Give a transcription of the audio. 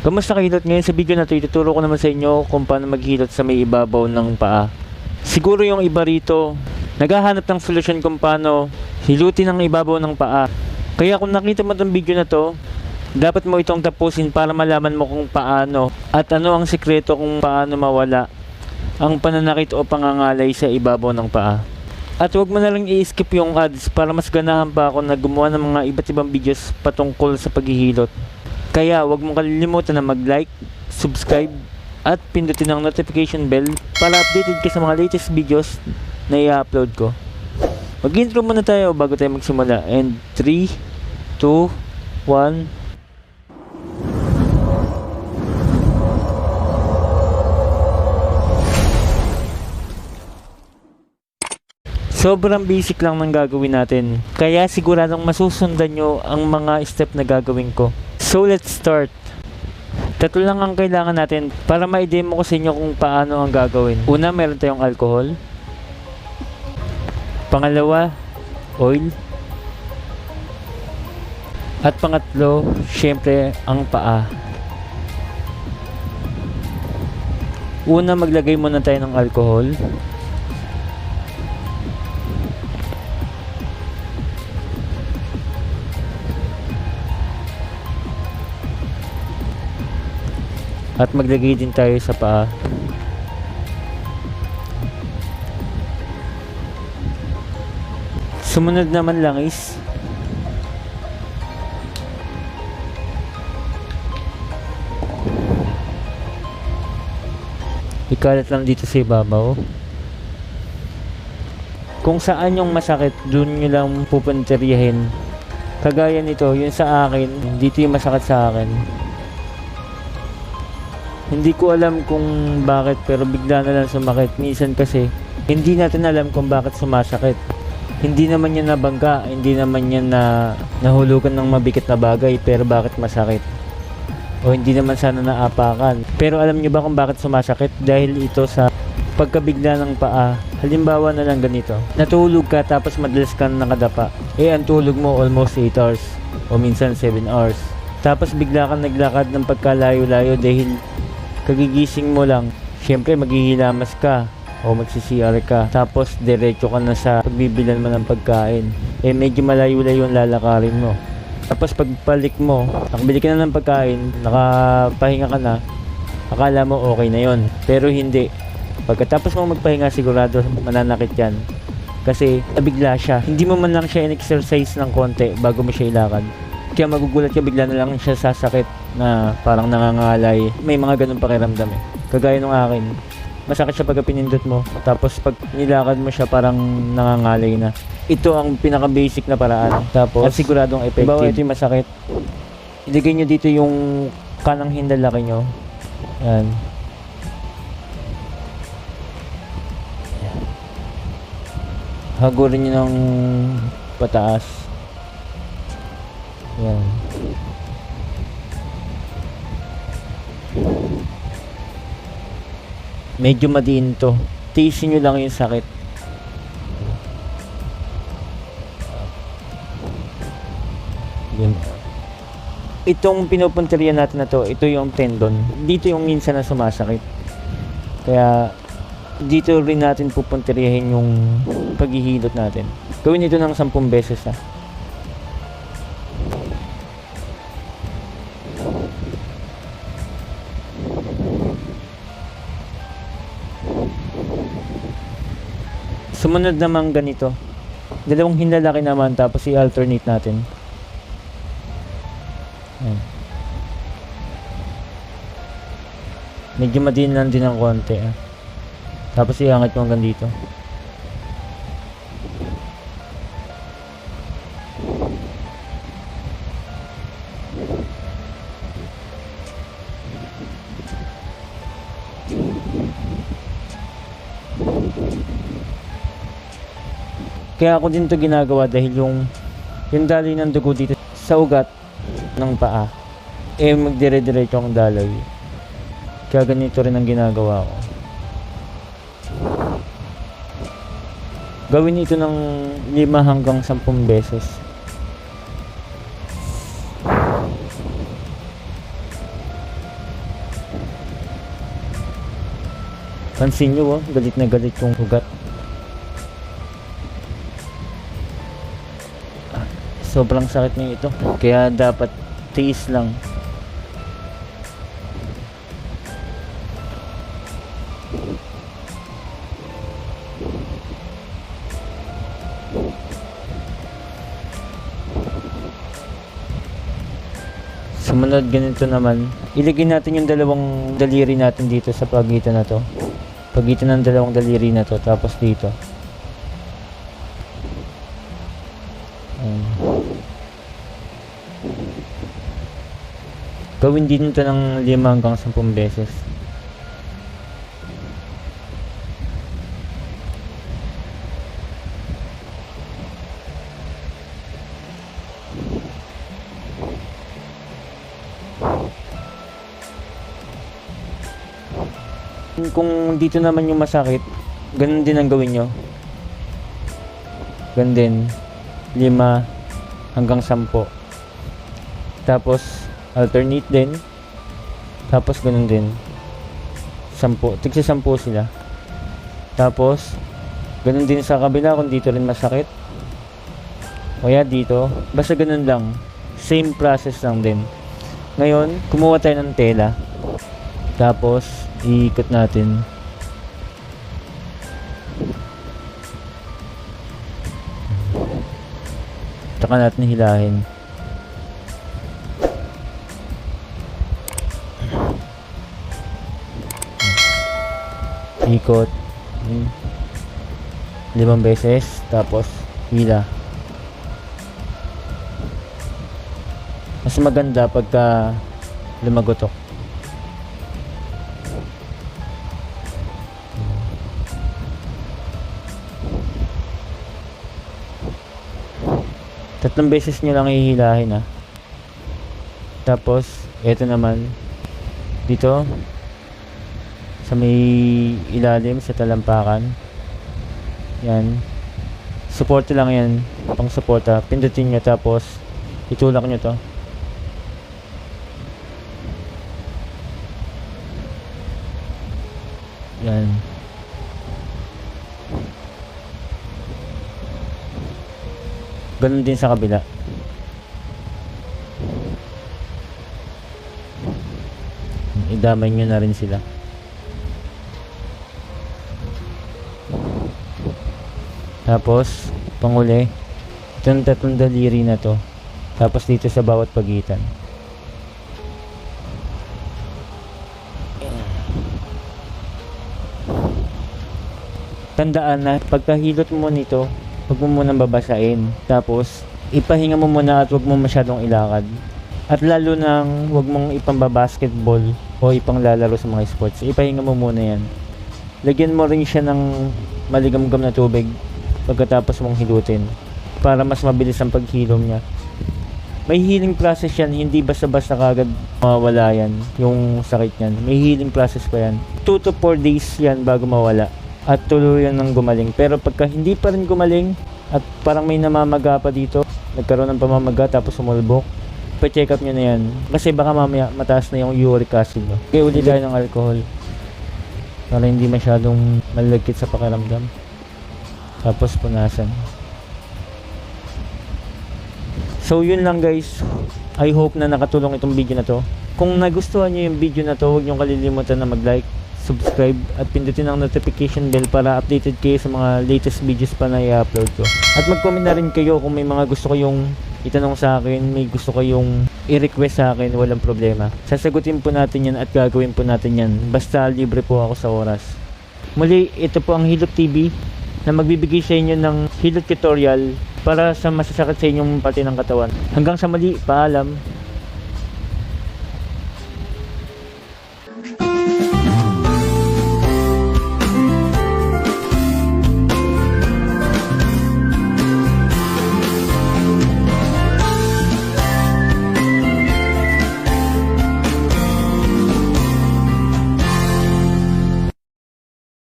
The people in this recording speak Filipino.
Kamusta kahilot ngayon sa video na to, ituturo ko naman sa inyo kung paano maghilot sa may ibabaw ng paa. Siguro yung iba rito, naghahanap ng solusyon kung paano hilutin ang ibabaw ng paa. Kaya kung nakita mo itong video na to, dapat mo itong tapusin para malaman mo kung paano at ano ang sikreto kung paano mawala ang pananakit o pangangalay sa ibabaw ng paa. At huwag mo na lang i-skip yung ads para mas ganahan pa ako na gumawa ng mga iba't ibang videos patungkol sa paghihilot. Kaya huwag mong kalilimutan na mag-like, subscribe, at pindutin ang notification bell para updated ka sa mga latest videos na i-upload ko. Mag-intro muna tayo bago tayo magsimula. And 3, 2, 1, Sobrang basic lang ng gagawin natin. Kaya siguradong masusundan nyo ang mga step na gagawin ko. So let's start. Tatlo lang ang kailangan natin para ma-demo ko sa inyo kung paano ang gagawin. Una, meron tayong alcohol. Pangalawa, oil. At pangatlo, syempre, ang paa. Una, maglagay muna tayo ng alcohol. At maglagay din tayo sa paa. Sumunod naman lang is ikalat lang dito sa ibabaw. Kung saan yung masakit, dun nyo lang pupunteriyahin. Kagaya nito, yun sa akin, dito yung masakit sa akin. Hindi ko alam kung bakit pero bigla na lang sumakit. Minsan kasi hindi natin alam kung bakit sumasakit. Hindi naman yan nabangga, hindi naman yan na nahulugan ng mabigat na bagay pero bakit masakit? O hindi naman sana naapakan. Pero alam nyo ba kung bakit sumasakit? Dahil ito sa pagkabigla ng paa. Halimbawa na lang ganito. Natulog ka tapos madalas kang nakadapa. Eh ang tulog mo almost 8 hours o minsan 7 hours. Tapos bigla kang naglakad ng pagkalayo-layo dahil kagigising mo lang, syempre maghihilamas ka o magsi-CR ka. Tapos diretso ka na sa pagbibilan mo ng pagkain. Eh medyo malayo-layo yung lalakarin mo. Tapos pagbalik mo, nakabili ka na ng pagkain, nakapahinga ka na, akala mo okay na yon Pero hindi. Pagkatapos mo magpahinga, sigurado mananakit yan. Kasi nabigla siya. Hindi mo man lang siya in-exercise ng konti bago mo siya ilakad. Kaya magugulat ka, bigla na lang siya sasakit na parang nangangalay. May mga ganun pakiramdam eh. Kagaya nung akin. Masakit siya pagka pinindot mo. Tapos pag nilakad mo siya parang nangangalay na. Ito ang pinaka-basic na paraan. Tapos at siguradong effective. Bawa ito yung masakit. Ilagay nyo dito yung kanang hindalaki nyo. Yan. Hagurin nyo ng pataas. Yan. Medyo madiin to. Tiisin nyo lang yung sakit. Yun. Itong pinupunteriya natin na to, ito yung tendon. Dito yung minsan na sumasakit. Kaya dito rin natin pupunteriyahin yung paghihilot natin. Gawin ito ng 10 beses ha. Sumunod naman ganito. Dalawang hinlalaki naman tapos i-alternate natin. Ayan. Medyo madin lang din ng konti. Ah. Tapos iangat mo hanggang dito. Kaya ako din to ginagawa dahil yung yung daloy ng dugo dito sa ugat ng paa eh magdire-diretso ang daloy. Kaya ganito rin ang ginagawa ko. Gawin ito ng 5 hanggang 10 beses. Pansin nyo oh, galit na galit yung ugat. Sobrang sakit niya ito. Kaya dapat tiis lang. Sumunod ganito naman, ilagay natin yung dalawang daliri natin dito sa pagitan na to. Pagitan ng dalawang daliri na to, tapos dito. Gawin din ito ng 5 hanggang 10 beses. Kung dito naman yung masakit, ganun din ang gawin nyo. Ganun din. 5 hanggang 10. Tapos, alternate din. Tapos, ganun din. 10. Tigsa 10 sila. Tapos, ganun din sa kabila kung dito rin masakit. Kaya dito. Basta ganun lang. Same process lang din. Ngayon, kumuha tayo ng tela. Tapos, iikot natin. Tsaka natin hilahin. Ikot. Hmm. Limang beses. Tapos, hila. Mas maganda pagka lumagotok. Tatlong beses nyo lang ihilahin ah. Tapos, eto naman. Dito. Sa may ilalim, sa talampakan. Yan. Support lang yan. Pang suporta. Pindutin nyo tapos, itulak nyo to. Yan. Ganun din sa kabila. Idamay nyo na rin sila. Tapos, panguli, itong tatlong daliri na to. Tapos dito sa bawat pagitan. Tandaan na pagkahilot mo nito, huwag mo munang babasain. Tapos, ipahinga mo muna at huwag mo masyadong ilakad. At lalo nang huwag mong ipambabasketball o ipanglalaro sa mga sports. Ipahinga mo muna yan. Lagyan mo rin siya ng maligamgam na tubig pagkatapos mong hilutin para mas mabilis ang paghilom niya. May healing process yan, hindi basta-basta kagad mawawala yan, yung sakit niyan. May healing process pa yan. 2 to 4 days yan bago mawala at tuluyan ng gumaling. Pero pagka hindi pa rin gumaling at parang may namamaga pa dito, nagkaroon ng pamamaga tapos sumulbok, pa-check up nyo na yan. Kasi baka mamaya mataas na yung uric acid mo. Kaya uli tayo ng alcohol para hindi masyadong malagkit sa pakiramdam. Tapos punasan. So yun lang guys. I hope na nakatulong itong video na to. Kung nagustuhan nyo yung video na to, huwag nyo kalilimutan na mag-like, subscribe, at pindutin ang notification bell para updated kayo sa mga latest videos pa na i-upload ko. At mag-comment na rin kayo kung may mga gusto kayong itanong sa akin, may gusto kayong i-request sa akin, walang problema. Sasagutin po natin yan at gagawin po natin yan. Basta libre po ako sa oras. Muli, ito po ang Hilot TV na magbibigay sa inyo ng hilot tutorial para sa masasakit sa inyong parte ng katawan. Hanggang sa mali, paalam.